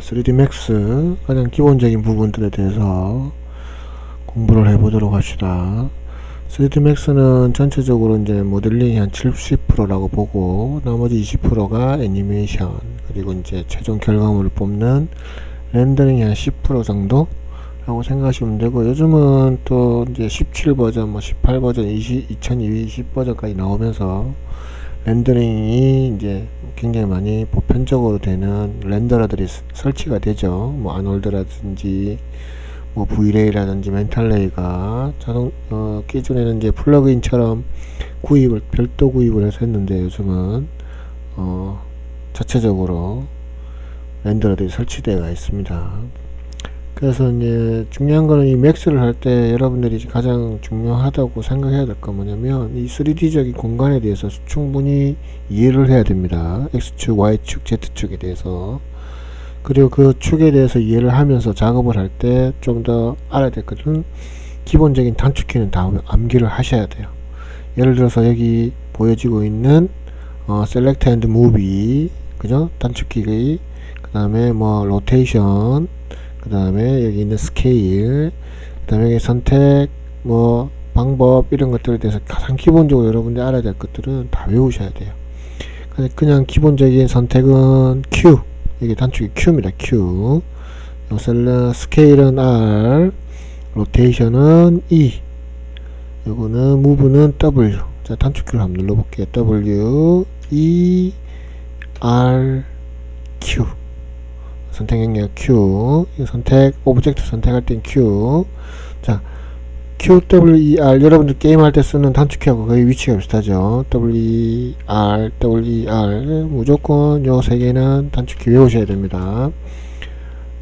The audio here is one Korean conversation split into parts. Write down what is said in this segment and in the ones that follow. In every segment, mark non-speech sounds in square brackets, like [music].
3D Max 가장 기본적인 부분들에 대해서 공부를 해보도록 합시다. 3D Max는 전체적으로 이제 모델링이 한 70%라고 보고 나머지 20%가 애니메이션 그리고 이제 최종 결과물을 뽑는 렌더링이 한 10% 정도 라고 생각하시면 되고 요즘은 또 이제 17 버전 뭐 18 버전 20, 2020 버전까지 나오면서 렌더링이 이제 굉장히 많이 보편적으로 되는 렌더러들이 스- 설치가 되죠. 뭐 아놀드라든지 뭐 브이레이라든지 멘탈레이가 자동 어 기존에는 이제 플러그인처럼 구입을 별도 구입을 해서 했는데 요즘은 어 자체적으로 렌더러들이 설치되어 있습니다. 그래서 이제 중요한 거는 이 맥스를 할 때 여러분들이 가장 중요하다고 생각해야 될 건 뭐냐면 이 3D적인 공간에 대해서 충분히 이해를 해야 됩니다. X축, Y축, Z축에 대해서. 그리고 그 축에 대해서 이해를 하면서 작업을 할 때 좀 더 알아야 될 것은 기본적인 단축키는 다 암기를 하셔야 돼요. 예를 들어서 여기 보여지고 있는 어, Select and Move, 그죠? 단축키의 그 다음에 뭐 로테이션, 그 다음에 여기 있는 스케일, 그 다음에 여기 선택, 뭐 방법 이런 것들에 대해서 가장 기본적으로 여러분들이 알아야 될 것들은 다 외우셔야 돼요. 그냥- 기본적인 선택은 Q, 이게 단축이 Q입니다. Q. 요 셀러 스케일은 R, 로테이션은 E, 요거는 무브는 W. 자 단축키를 한번 눌러볼게요. W, E, R, Q. 선택 영역 Q. 이 선택 오브젝트 선택할 땐 Q. 자 Q, W, E, R 여러분들 게임할 때 쓰는 단축키하고 거의 위치가 비슷하죠. W, E, R, W, E, R 무조건 요 세 개는 단축키 외우셔야 됩니다.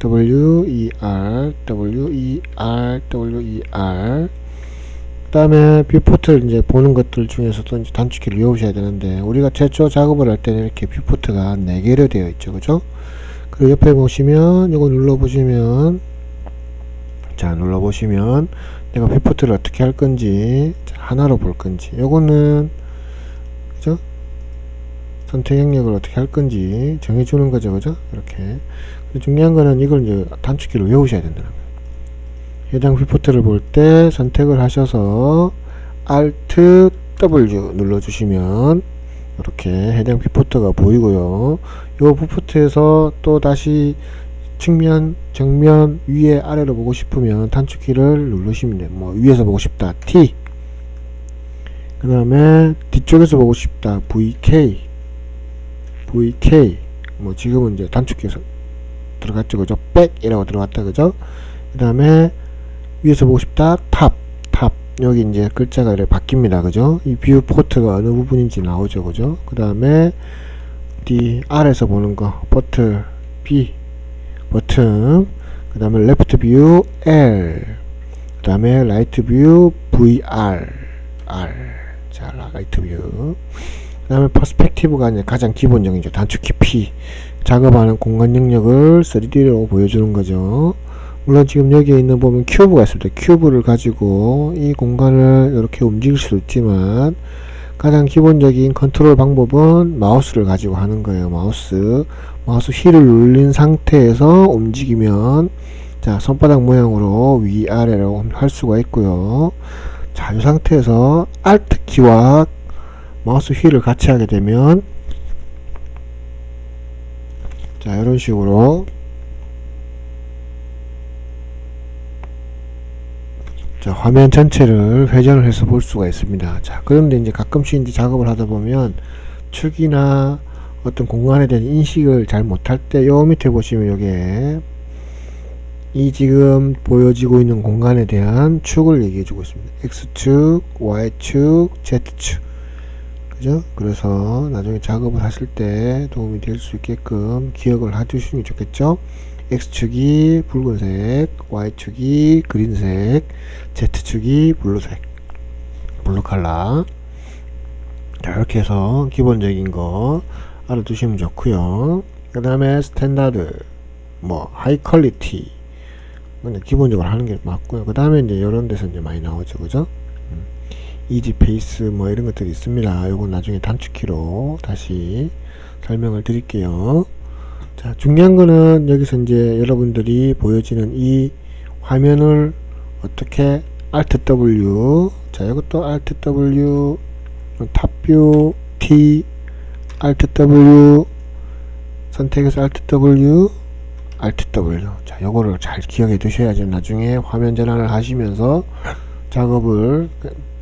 W, E, R, W, E, R, W, E, R 그 다음에 뷰포트를 이제 보는 것들 중에서도 이제 단축키를 외우셔야 되는데 우리가 최초 작업을 할 때는 이렇게 뷰포트가 4개로 되어 있죠 그죠 그리고 옆에 보시면 이거 눌러 보시면 자 눌러 보시면 내가 뷰포트를 어떻게 할 건지 자, 하나로 볼 건지 요거는 그죠? 선택 영역을 어떻게 할 건지 정해주는 거죠 그죠? 이렇게. 중요한 거는 이걸 이제 단축키를 외우셔야 된다는 거예요. 해당 뷰포트를 볼 때 선택을 하셔서 Alt W 눌러주시면 이렇게 해당 뷰포트가 보이고요. 이 뷰포트에서 또 다시 측면, 정면, 위에, 아래로 보고 싶으면 단축키를 누르시면 돼요. 뭐 위에서 보고 싶다 T. 그 다음에 뒤쪽에서 보고 싶다 VK VK 뭐 지금은 이제 단축키에서 들어갔죠 그죠? 백이라고 들어갔다 그죠? 그 다음에 위에서 보고 싶다 탑, 탑 여기 이제 글자가 이렇게 바뀝니다. 그죠? 이 뷰 포트가 어느 부분인지 나오죠. 그죠? 그 다음에 D R에서 보는 거 버튼 B 버튼 그 다음에 레프트 뷰 L 그 다음에 라이트 뷰 VR R. 자 라이트 뷰 그 다음에 퍼스펙티브가 이제 가장 기본적인 단축키 P. 작업하는 공간 영역을 3D로 보여주는 거죠 물론 지금 여기에 있는 보면 큐브가 있습니다. 큐브를 가지고 이 공간을 이렇게 움직일 수도 있지만 가장 기본적인 컨트롤 방법은 마우스를 가지고 하는 거예요. 마우스 마우스 휠을 눌린 상태에서 움직이면 자 손바닥 모양으로 위아래로 할 수가 있고요. 자 이 상태에서 Alt 키와 마우스 휠을 같이 하게 되면 자 이런 식으로 자, 화면 전체를 회전을 해서 볼 수가 있습니다. 자, 그런데 이제 가끔씩 이제 작업을 하다 보면 축이나 어떤 공간에 대한 인식을 잘 못할 때 요 밑에 보시면 요게 이 지금 보여지고 있는 공간에 대한 축을 얘기해 주고 있습니다. X축, Y축, Z축. 그죠? 그래서 나중에 작업을 하실 때 도움이 될 수 있게끔 기억을 해 주시면 좋겠죠? X축이 붉은색, Y축이 그린색, Z축이 블루색, 블루 컬러. 자, 이렇게 해서 기본적인 거 알아두시면 좋고요. 그 다음에 스탠다드, 뭐 하이 퀄리티, 기본적으로 하는 게 맞고요. 그 다음에 이제 이런 데서 이제 많이 나오죠, 그죠? 음. 이지 페이스 뭐 이런 것들이 있습니다. 요건 나중에 단축키로 다시 설명을 드릴게요. 자, 중요한 거는 여기서 이제 여러분들이 보여지는 이 화면을 어떻게 Alt W 자, 이것도 Alt W 탑뷰 T Alt W 선택해서 Alt W Alt W 자, 요거를 잘 기억해 두셔야죠. 나중에 화면 전환을 하시면서 작업을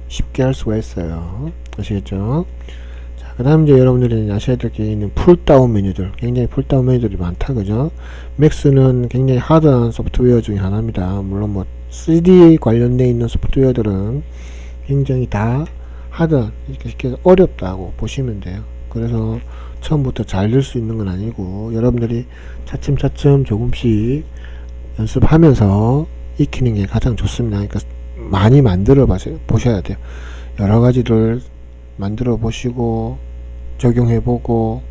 쉽게 할 수가 있어요. 아시겠죠? 자, 그 다음 이제 여러분들이 아셔야 될 게 있는 풀다운 메뉴들. 굉장히 풀다운 메뉴들이 많다, 그죠? 맥스는 굉장히 하드한 소프트웨어 중에 하나입니다. 물론 뭐 3D 관련돼 있는 소프트웨어들은 굉장히 다 하드한, 이렇게 쉽게 어렵다고 보시면 돼요. 그래서 처음부터 잘 될 수 있는 건 아니고 여러분들이 차츰차츰 조금씩 연습하면서 익히는 게 가장 좋습니다. 그러니까 많이 만들어 보셔야 돼요. 여러 가지를 만들어 보시고 적용해 보고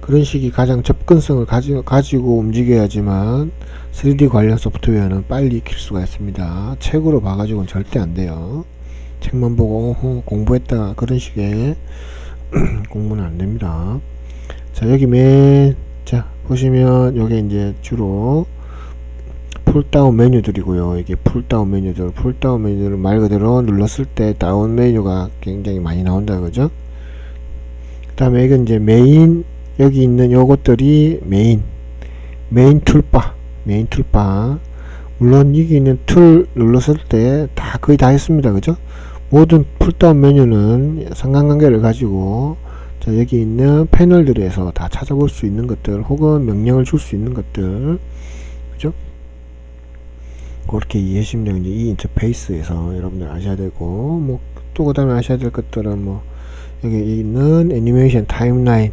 그런 식이 가장 접근성을 가지, 가지고 움직여야지만 3D 관련 소프트웨어는 빨리 익힐 수가 있습니다. 책으로 봐가지고는 절대 안 돼요. 책만 보고 어, 공부했다 그런 식의 [clears throat] 공부는 안 됩니다. 자 여기 맨 자 보시면 여기 이제 주로 풀다운 메뉴들이고요. 이게 풀다운 메뉴들, 풀다운 메뉴를 말 그대로 눌렀을 때 다운 메뉴가 굉장히 많이 나온다 그죠? 그 다음에 이건 이제 메인 여기 있는 요것들이 메인. 메인 툴바 메인 툴바. 물론 여기 있는 툴 눌렀을 때 다 거의 다 했습니다. 그죠? 모든 풀다운 메뉴는 상관관계를 가지고 자 여기 있는 패널들에서 다 찾아볼 수 있는 것들 혹은 명령을 줄 수 있는 것들. 그죠? 그렇게 이해하시면 이 인터페이스에서 여러분들 아셔야 되고 뭐 또 그 다음에 아셔야 될 것들은 뭐 여기 있는 애니메이션 타임라인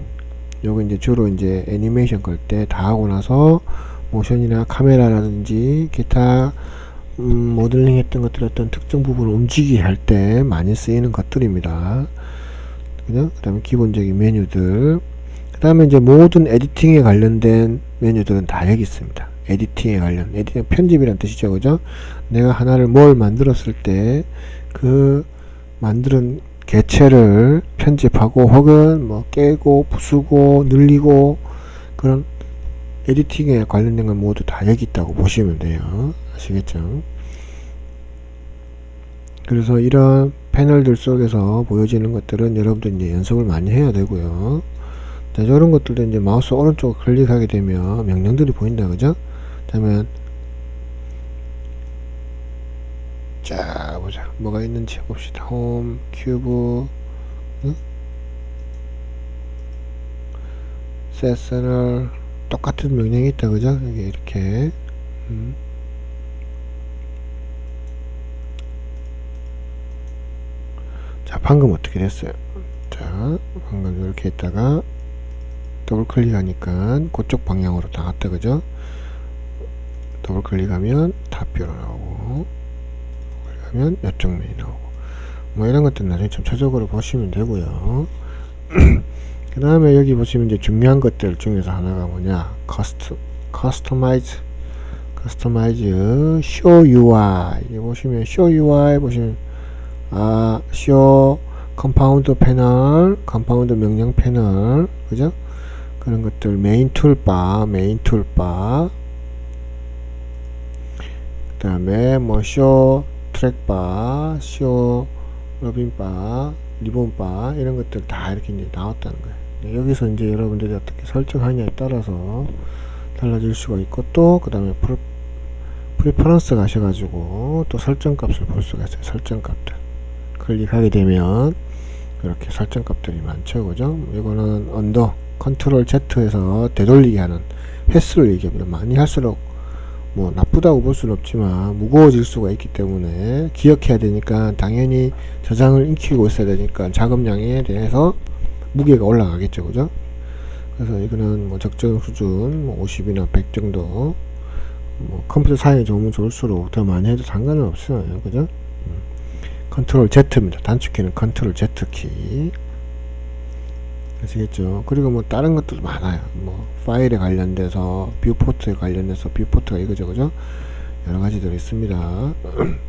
요거 이제 주로 이제 애니메이션 걸 때 다 하고 나서 모션이나 카메라라든지 기타 음, 모델링 했던 것들 어떤 특정 부분을 움직이게 할 때 많이 쓰이는 것들입니다. 그 다음에 기본적인 메뉴들 그 다음에 이제 모든 에디팅에 관련된 메뉴들은 다 여기 있습니다. 에디팅에 관련 에디팅 편집이란 뜻이죠 그죠 내가 하나를 뭘 만들었을 때 그 만드는 개체를 편집하고 혹은 뭐 깨고 부수고 늘리고 그런 에디팅에 관련된 건 모두 다 여기 있다고 보시면 돼요. 아시겠죠? 그래서 이런 패널들 속에서 보여지는 것들은 여러분들 이제 연습을 많이 해야 되고요. 자, 이런 것들도 이제 마우스 오른쪽 클릭하게 되면 명령들이 보인다 그죠? 그러면 자 보자. 뭐가 있는지 봅시다. 홈 큐브 응? 세셔널. 똑같은 명령이 있다 그죠? 여기 이렇게. 음. 자 방금 어떻게 됐어요? 자 방금 이렇게 했다가 더블 클릭하니까 그쪽 방향으로 나갔다 그죠? 더블 클릭하면 탑뷰로 나오고 하면 이쪽 메뉴 나오고. 뭐 이런 것들 나중에 점차적으로 보시면 되고요. [clears throat] 그 다음에 여기 보시면 이제 중요한 것들 중에서 하나가 뭐냐? 커스트 커스터마이즈 커스터마이즈 쇼 UI 이 보시면 쇼 UI 보시면 아쇼 컴파운드 패널 컴파운드 명령 패널 그죠? 그런 것들. 메인 툴바 메인 툴바 그 다음에 뭐쇼 트랙바 쇼 러빙바 리본바 이런 것들 다 이렇게 이제 나왔다는 거예요. 네, 여기서 이제 여러분들이 어떻게 설정하냐에 따라서 달라질 수가 있고 또 그 다음에 프리퍼런스 가셔가지고 또 설정 값을 볼 수가 있어요. 설정 값들. 클릭하게 되면 이렇게 설정 값들이 많죠. 그죠? 이거는 언더 컨트롤 Z에서 되돌리게 하는 횟수를 얘기합니다. 많이 할수록 뭐 나쁘다고 볼 수는 없지만 무거워질 수가 있기 때문에 기억해야 되니까 당연히 저장을 익히고 있어야 되니까 작업량에 대해서 무게가 올라가겠죠 그죠? 그래서 이거는 뭐 적정 수준 뭐 50이나 100 정도 뭐 컴퓨터 사양이 좋으면 좋을수록 더 많이 해도 상관은 없어요 그죠? 음. 컨트롤 Z입니다. 단축키는 컨트롤 Z키 아시겠죠. 그리고 뭐 다른 것도 많아요. 뭐 파일에 관련돼서 뷰포트에 관련돼서 뷰포트가 이거죠 그죠? 여러 가지들이 있습니다 [clears throat]